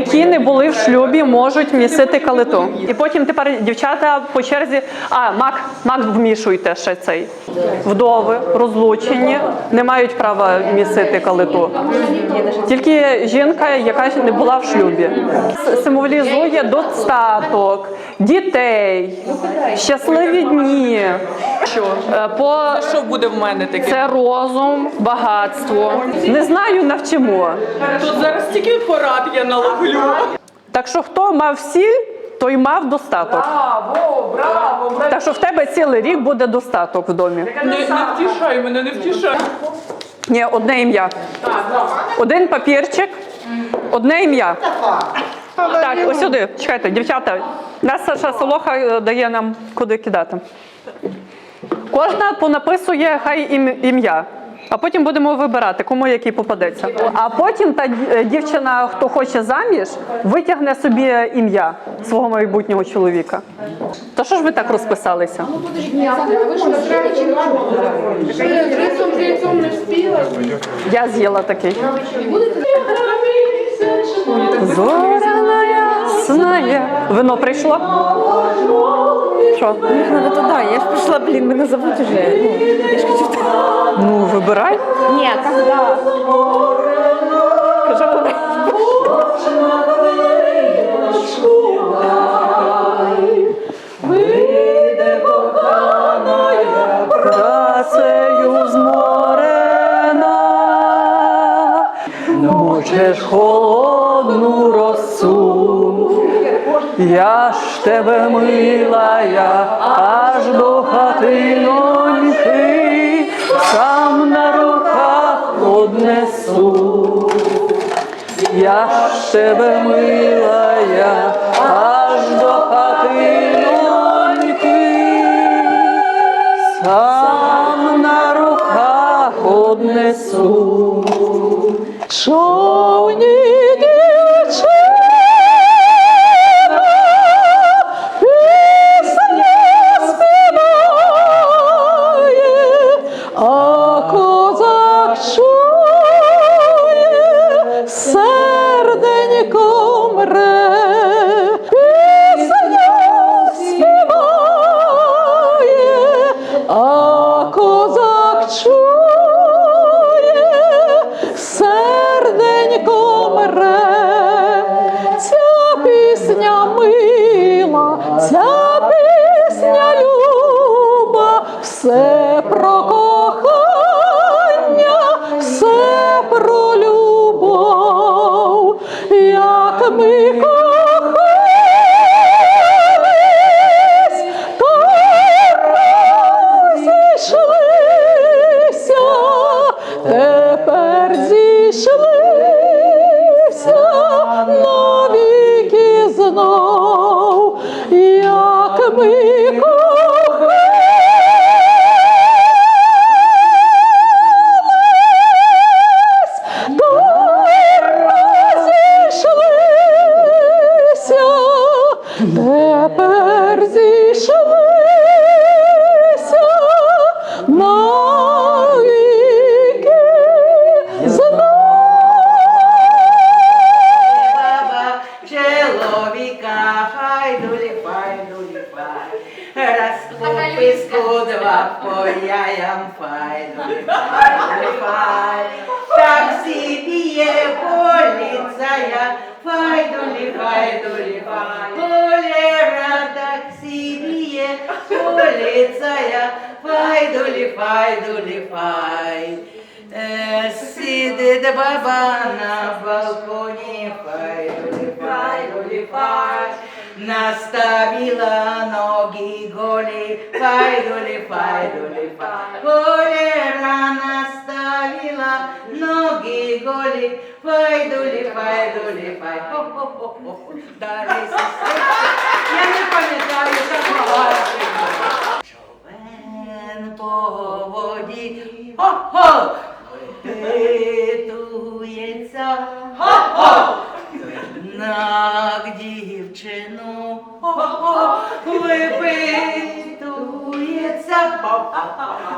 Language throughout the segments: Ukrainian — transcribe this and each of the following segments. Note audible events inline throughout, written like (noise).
які не були в шлюбі, можуть місити калиту. І потім тепер дівчата по черзі. А, мак, мак вмішуйте ще цей. Вдови, розлучені, не мають права місити калиту. Тільки жінка, яка не була в шлюбі. Символізує достаток, дітей, щасливі дні. Що? Е, По Що буде в мене таке? це розум, багатство. Не знаю, навчимо. Тут зараз тільки порад я наловлю. Так що хто мав всі, той мав достаток. Браво, браво, браво. Так що в тебе цілий рік буде достаток в домі. Не, не втішай мене, не втішай. Ні, одне ім'я. Один папірчик, одне ім'я. Так, ось сюди. Чекайте, дівчата. Нас Саша Солоха е, дає нам куди кидати. Кожна понаписує хай ім- ім'я. А потім будемо вибирати, кому який попадеться. А потім та дівчина, хто хоче заміж, витягне собі ім'я свого майбутнього чоловіка. То що ж ви так розписалися? Вспіла. Я з'їла такий. Зоряна ясная. Вино прийшло? Що? Надо туда. Я ж пришла, блин, меня зовут уже. Ну, я ж хочу туда. Ну, вибирай. Не, когда? Кажи, вибирай. Красею зморена, холодну росу. Я ж тебе милая, аж до хатиноньки, сам на руках однесу. Я ж тебе милая, oh. Як ми сіб'є поліцая, файдулі, файдулі, фай. Е, Сидить баба на балконі, файдулі, файдулі, фай. Наставила ноги голі, файдулі, файдулі, фай. Голера наставила ноги голі, файдулі, файдулі, фай. Хо-хо-хо-хо. Далі. Я не пам'ятаю, як мала. Човен по воді, хо-хо, випитується, хо-хо, на дівчину, випитується,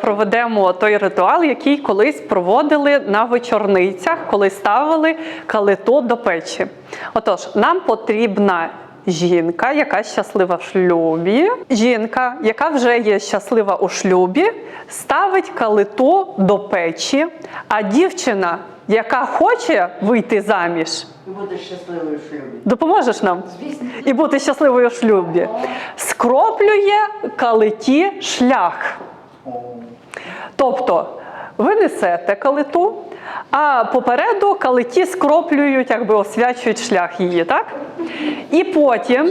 Проведемо той ритуал, який колись проводили на вечорницях, коли ставили калито до печі. Отож, нам потрібна жінка, яка щаслива в шлюбі. Жінка, яка вже є щаслива у шлюбі, ставить калиту до печі, а дівчина, яка хоче вийти заміж, І будеш щасливою в шлюбі. Допоможеш нам і бути щасливою в шлюбі. Скроплює калиті шлях. Тобто ви несете калиту, а попереду калиті скроплюють, якби освячують шлях її, так? І потім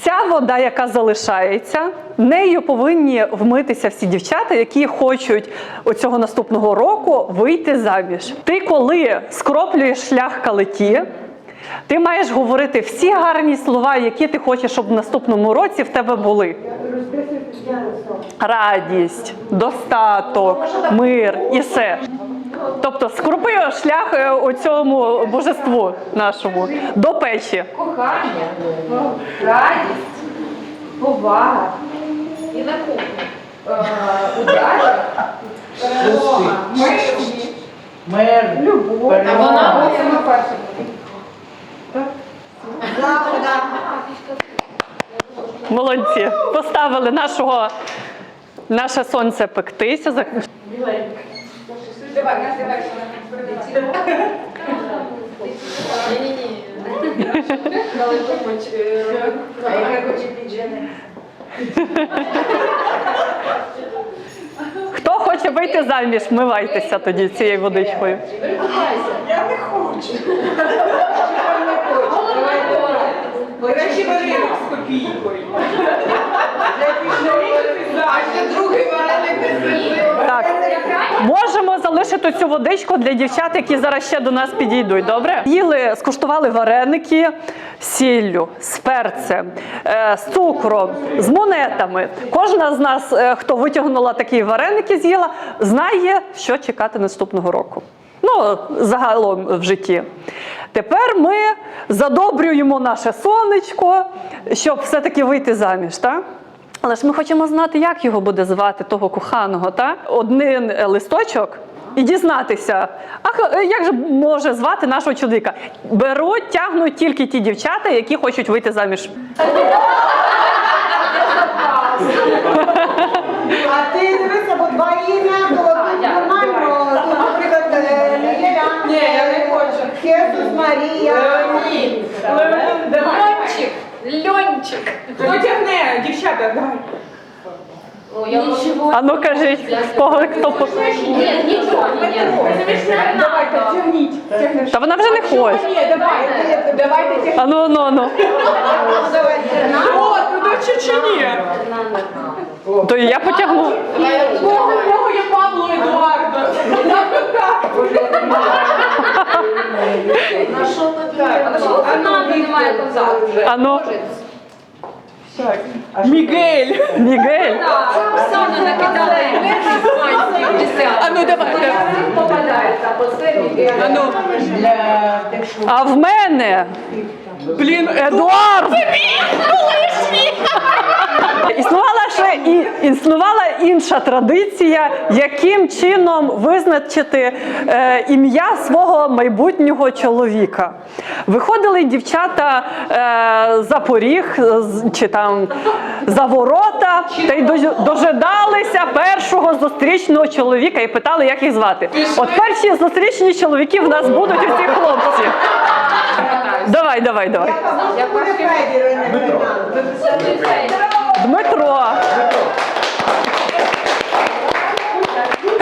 ця вода, яка залишається, нею повинні вмитися всі дівчата, які хочуть оцього наступного року вийти заміж. Ти, коли скроплюєш шлях калиті, ти маєш говорити всі гарні слова, які ти хочеш, щоб в наступному році в тебе були. Радість, достаток, мир і все. Тобто скрупи шлях е, у цьому божеству нашому до печі. Кохання, радість, повага і на кухні. Е, Удача, перемога, мир, Мир, любов. А вона буде на першому. Молодці. Поставили нашого, наше сонце пектися. Ні-ні-ні. А хоче? Хто хоче вийти заміж, вмивайтеся тоді цією водичкою. Я не хочу. Давай, давай. Речі вареник з копійкою. А ще другий вареник не Так, можемо залишити цю водичку для дівчат, які зараз ще до нас підійдуть. Добре? Їли, скуштували вареники сіллю, з перцем, е, з цукром, з монетами. Кожна з нас, е, хто витягнула такі вареники, з'їла, знає, що чекати наступного року. Ну, загалом в житті. Тепер ми задобрюємо наше сонечко, щоб все-таки вийти заміж. Так? Але ж ми хочемо знати, як його буде звати, того коханого, та? Один листочок і дізнатися, а е, як же може звати нашого чоловіка? Беруть, тягнуть тільки ті дівчата, які хочуть вийти заміж. А ти дивися, бо два ім'я, то нормально. Наприклад, е, Ні, я не хочу. Хесус Марія. Ні. Давай. Льончик. Льончик. Хто тягне? Дівчата, давай. Нічого. А ну кажіть, кого хто по- нічого, ні, ні. Давайте, тягніть. Та вона вже не хоче. Ні, давайте. Давайте тягніть. А ну, ну, ну. О, ну чи ні? То я потягну. Кого в є Пабло Едуардо? На що тобі? А що Фернандо немає контакту? А ну, Мігель. (laughs) Мігель. Оксана накидала. А ну давай. попадається, а це що А в мене Блін, Едуард! Існувала ще і існувала інша традиція, яким чином визначити е, ім'я свого майбутнього чоловіка. Виходили дівчата е, за поріг чи там за ворота та й дож- дожидалися першого зустрічного чоловіка і питали, як їх звати. От перші зустрічні чоловіки в нас будуть усі хлопці. Давай, давай, давай. Фернандо. Дмитро.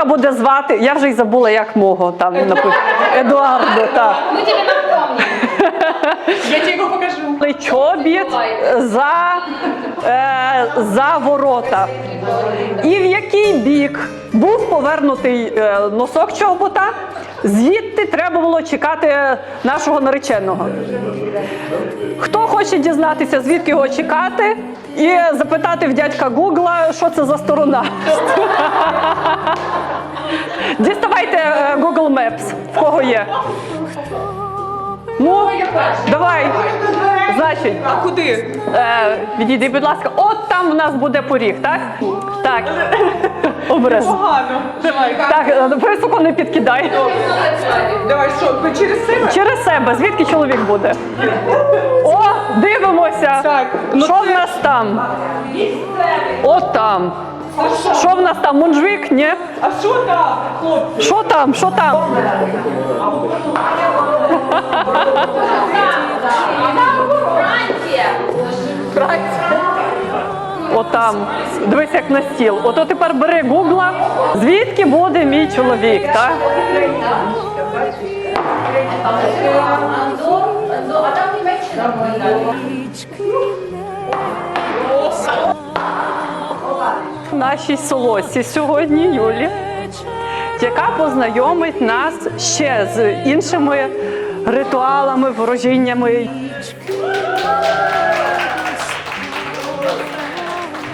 Буде звати? Я вже й забула, як мого там написано. Едуардо, так. Я тебе його покажу. Чобіт за, е, за ворота. І в який бік був повернутий е, носок чобота, звідти треба було чекати нашого нареченого. Хто хоче дізнатися, звідки його чекати, і запитати в дядька Гугла, що це за сторона. Діставайте е, Google Maps, в кого є. Ну, давай. Значить, А куди? е, відійди, будь ласка. От там у нас буде поріг, так? Так. Обережно. Погано. Давай. Так, е, високо не підкидай. Давай, що, через себе? Через себе, звідки чоловік буде? О, дивимося. Так, ну що в нас там? От там. Що в нас там? Мунжвік? Ні? А що там, хлопці? Що там? Що там? Франція. От там. Дивись, як на стіл. Ото тепер бери гугла. Звідки буде мій чоловік? Так? А там Німеччина. Нашій солосі сьогодні Юлі, яка познайомить нас ще з іншими ритуалами, ворожіннями.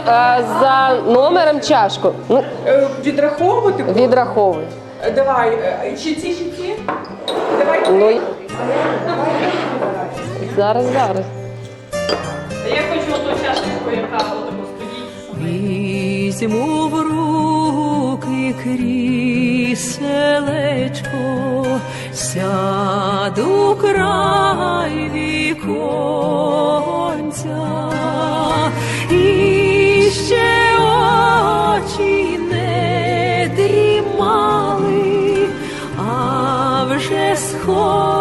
Е, За номером чашку. Ну, Е, Відраховувати? відраховуй. Е, Давай, е, чи ці, чи ці? Давай. Ну, зараз, зараз. Я хочу Візьму в руки кріселечко, сяду край віконця, і ще очі не дрімали, а вже сходить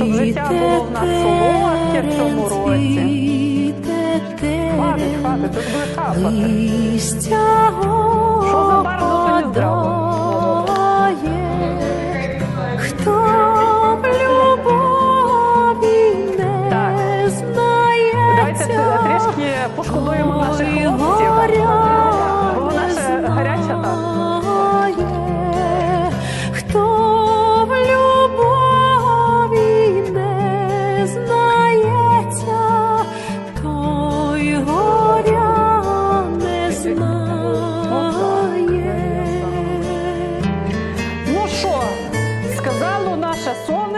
щоб життя було в нас солодке в цьому році. Хватить, хватить, тут буде капати. Листя Що за барву, то здраво. хто в любові не Давайте трішки пошкодуємо наших хлопців.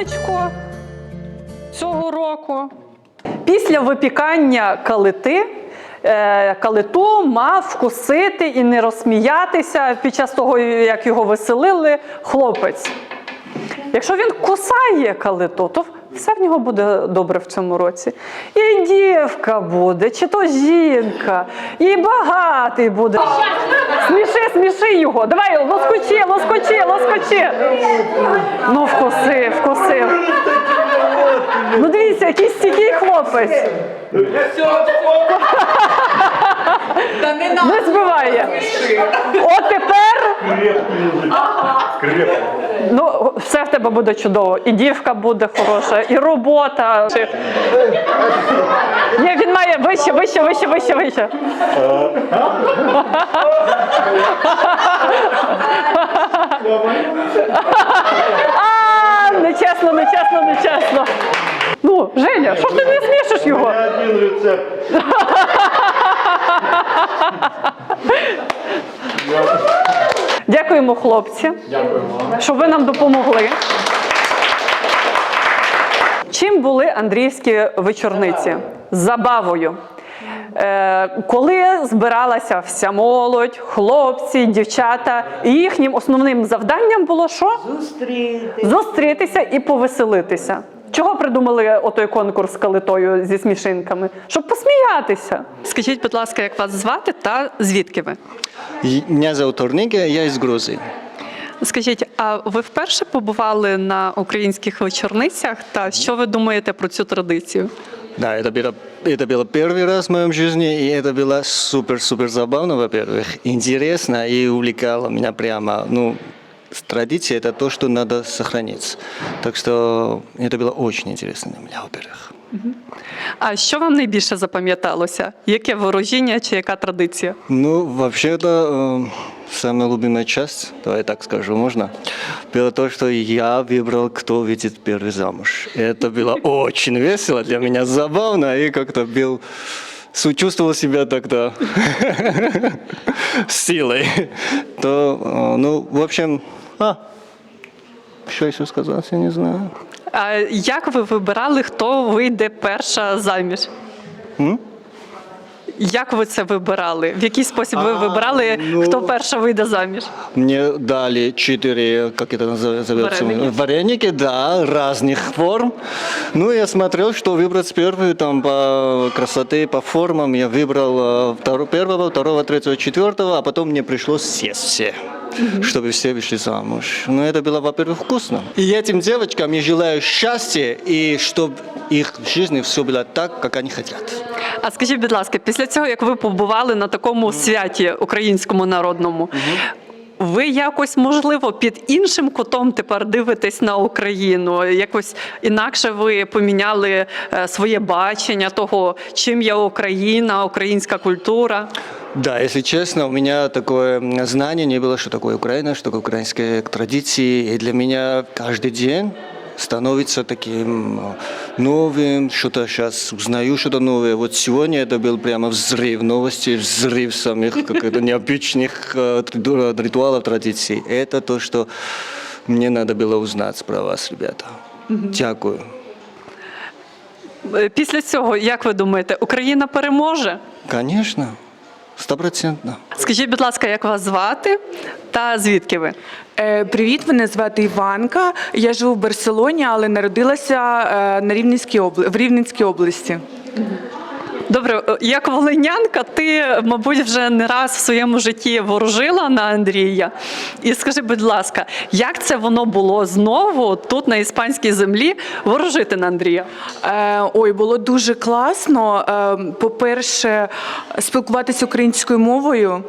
Сонечко цього року. Після випікання калити. е, Калиту мав вкусити і не розсміятися під час того, як його веселили, хлопець. Якщо він кусає калиту, то все в нього буде добре в цьому році. І дівка буде, чи то жінка, і багатий буде. Сміши, сміши його. Давай, лоскочи, лоскочи, лоскочи. Ну, вкусив, вкусив. Ну дивіться, який стійкий хлопець. Не збиває. От тепер Крепко. ну, все в тебе буде чудово. І дівка буде хороша, і робота. Ні, він має вище, вище, вище, вище, вище. А, нечесно, нечесно, нечесно. Ну, Женя, що ж ти не смішиш його? Один рецепт. (laughs) Дякуємо, хлопці. Що ви нам допомогли. Чим були андріївські вечорниці? Забавою. Е, коли збиралася вся молодь, хлопці, дівчата, і їхнім основним завданням було що? Зустріти. Зустрітися і повеселитися. Чого придумали отой конкурс з калитою зі смішинками? Щоб посміятися. Скажіть, будь ласка, як вас звати та звідки ви? И- Меня зовут Орниге, я из Грузии. Скажіть, а ви вперше побували на українських вечорницях? Та що ви думаєте про цю традицію? Да, это было, это было первый раз в моем жизни, и это было супер-супер забавно, во-первых, интересно и увлекало меня прямо. Ну, традиция – это то, что надо сохранить. Так что это было очень интересно для меня, во-первых. А що вам найбільше запам'яталося? Яке ворожіння чи яка традиція? Ну, вообще-то, э, самая любимая часть, давай так скажу, можно? Было то, что я выбрал, кто выйдет первый замуж. Это было (laughs) очень весело для меня, забавно, и как-то был су- чувствовал себя тогда (laughs) (laughs) с силой. То, э, ну, в общем, а, что еще сказать, я не знаю. А як ви вибирали, хто вийде перша заміж? М? Як ви це вибирали? В який спосіб ви А, вибирали, ну- хто перша вийде заміж? Мне дали четыре, как это называется, Вареники. вареники, да, разных форм. Ну, я смотрел, что выбрать первую, там, по красоте, по формам. Я выбрал э, второ- первого, второго, третьего, четвертого, а потом мне пришлось съесть все, чтобы все вышли замуж. Ну, это было, во-первых, вкусно. И этим девочкам я желаю счастья, и чтобы их в жизни все было так, как они хотят. А скажіть, будь ласка, після цього, як ви побували на такому святі українському народному, ви якось, можливо, під іншим кутом тепер дивитесь на Україну? Якось інакше ви поміняли е, своє бачення того, чим є Україна, українська культура? Да, если честно, у меня такое знание не было, что такое Украина, что такое украинские традиции. И для меня каждый день становится таким э, новым, что-то сейчас узнаю что-то новое. Вот сегодня это был прямо взрыв новостей, взрыв самих как это, необычных э, триду- ритуалов, традиций. Это то, что мне надо было узнать про вас, ребята. Дякую. Е, Після цього, як ви думаєте, Україна переможе? Конечно, стопроцентно. Скажіть, будь ласка, як вас звати та звідки ви? Е, Привіт, мене звати Іванка. Я живу в Барселоні, але народилася е, на Рівненській обл... в Рівненській області. Добре, е, як волинянка, ти, мабуть, вже не раз в своєму житті ворожила на Андрія. І скажи, будь ласка, як це воно було знову тут, на іспанській землі, ворожити на Андрія? Е, Ой, було дуже класно. Е, По-перше, спілкуватися українською мовою,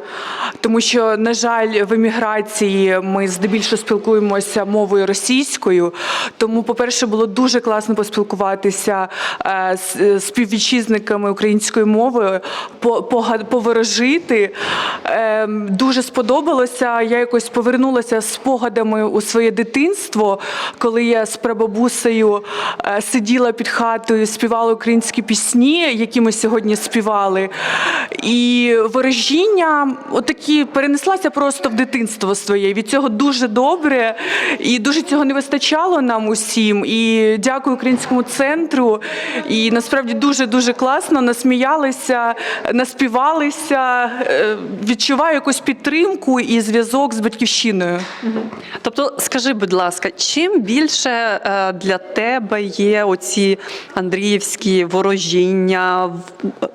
тому що, на жаль, в еміграції ми здебільшого спілкуємося мовою російською. Тому, по-перше, було дуже класно поспілкуватися е, з е, співвітчизниками українською мовою, по- поворожити. Е, Дуже сподобалося. Я якось повернулася з спогадами у своє дитинство, коли я з прабабусею е, сиділа під хатою, співала українські пісні, які ми сьогодні співали. І ворожіння отакі перенеслася просто в дитинство своє. Від цього дуже добре, і дуже цього не вистачало нам усім. І дякую українському центру. І насправді дуже дуже класно. Насміялися, наспівалися. Е, Відчуваю якусь підтримку і зв'язок з батьківщиною. Тобто, скажи, будь ласка, чим більше е, для тебе є оці Андріївські ворожіння,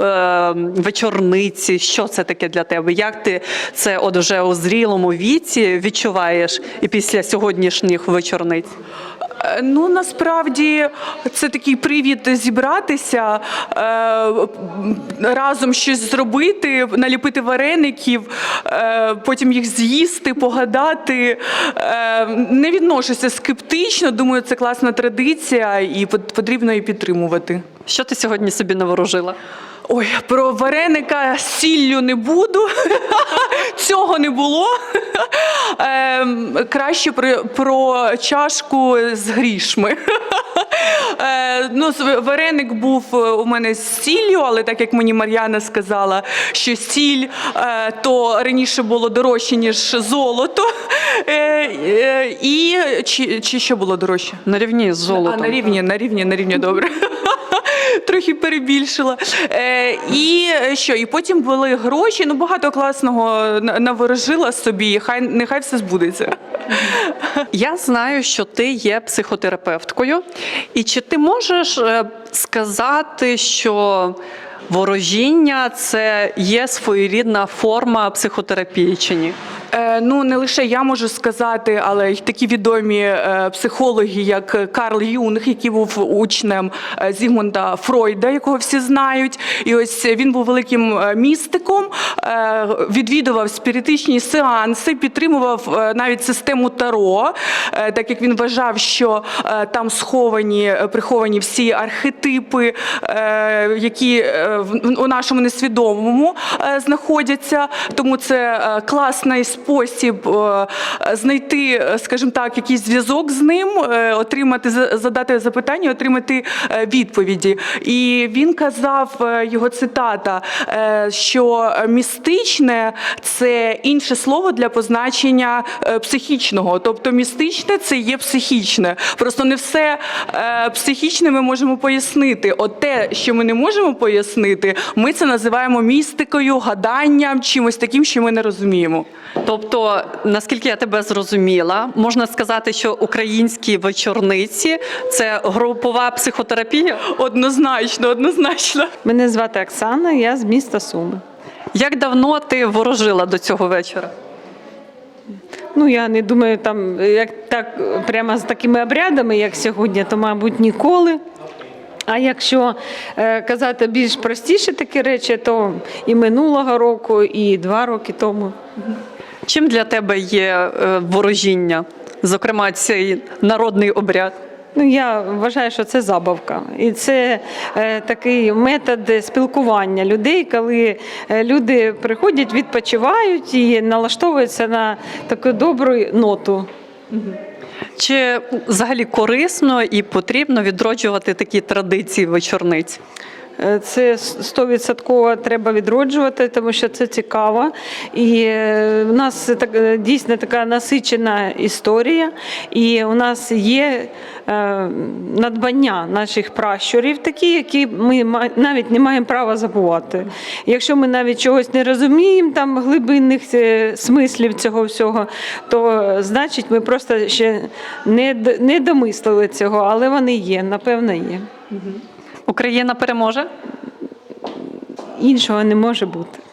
е, вечорниці? Що це таке для тебе? Як ти це от вже у зрілому віці відчуваєш і після сьогоднішніх вечорниць? Е, Ну насправді це такий привід зібратися, е, разом щось зробити, наліпити вареників, е, потім їх з'їсти, погадати. Не відношуся скептично. Думаю, це класна традиція і пот- потрібно її підтримувати. Що ти сьогодні собі наворожила? Ой, про вареника з сіллю не буду. (laughs) Цього не було. Ем, краще про, про чашку з грішми. (laughs) Е, ну, вареник був е, у мене з сіллю, але так як мені Мар'яна сказала, що сіль е, то раніше було дорожче, ніж золото. І чи, чи що було дорожче? На рівні з золотом. А, на рівні, на рівні, на рівні, добре. Трохи перебільшила. Е, і е, що? І потім були гроші. Ну багато класного наворожила собі. Хай нехай все збудеться. Я знаю, що ти є психотерапевткою. І чи ти можеш е, сказати, що ворожіння це є своєрідна форма психотерапії чи ні? Е, ну не лише я можу сказати, але й такі відомі е, психологи, як Карл Юнг, який був учнем е, Зігмунда Фройда, якого всі знають. І ось він був великим містиком, відвідував спіритичні сеанси, підтримував навіть систему Таро, так як він вважав, що там сховані, приховані всі архетипи, які у нашому несвідомому знаходяться. Тому це е, класний спосіб е, знайти, е, скажімо так, якийсь зв'язок з ним, е, отримати за- задати запитання, отримати відповіді. І він казав його цитата, що містичне це інше слово для позначення психічного. Тобто містичне це є психічне. Просто не все психічне ми можемо пояснити. От те, що ми не можемо пояснити, ми це називаємо містикою, гаданням, чимось таким, що ми не розуміємо. Тобто, наскільки я тебе зрозуміла, можна сказати, що українські вечорниці це групова психотерапія. Однозначно, однозначно. Мене звати Оксана, я з міста Суми. Як давно ти ворожила до цього вечора? Ну, я не думаю, там як так прямо з такими обрядами, як сьогодні, то, мабуть, ніколи. А якщо е, казати більш простіше такі речі, то і минулого року, і два роки тому. Чим для тебе є е, ворожіння? Зокрема, цей народний обряд. Ну, я вважаю, що це забавка. І це е, такий метод спілкування людей, коли е, люди приходять, відпочивають і налаштовуються на таку добру ноту. Чи взагалі корисно і потрібно відроджувати такі традиції вечорниць? Е, Це стовідсотково треба відроджувати, тому що це цікаво. І е, в нас так, е, дійсно така насичена історія, і у нас є надбання наших пращурів, такі, які ми навіть не маємо права забувати. Якщо ми навіть чогось не розуміємо, там глибинних смислів цього всього, то значить ми просто ще не, не домислили цього, але вони є, напевно, є. Україна переможе? Іншого не може бути.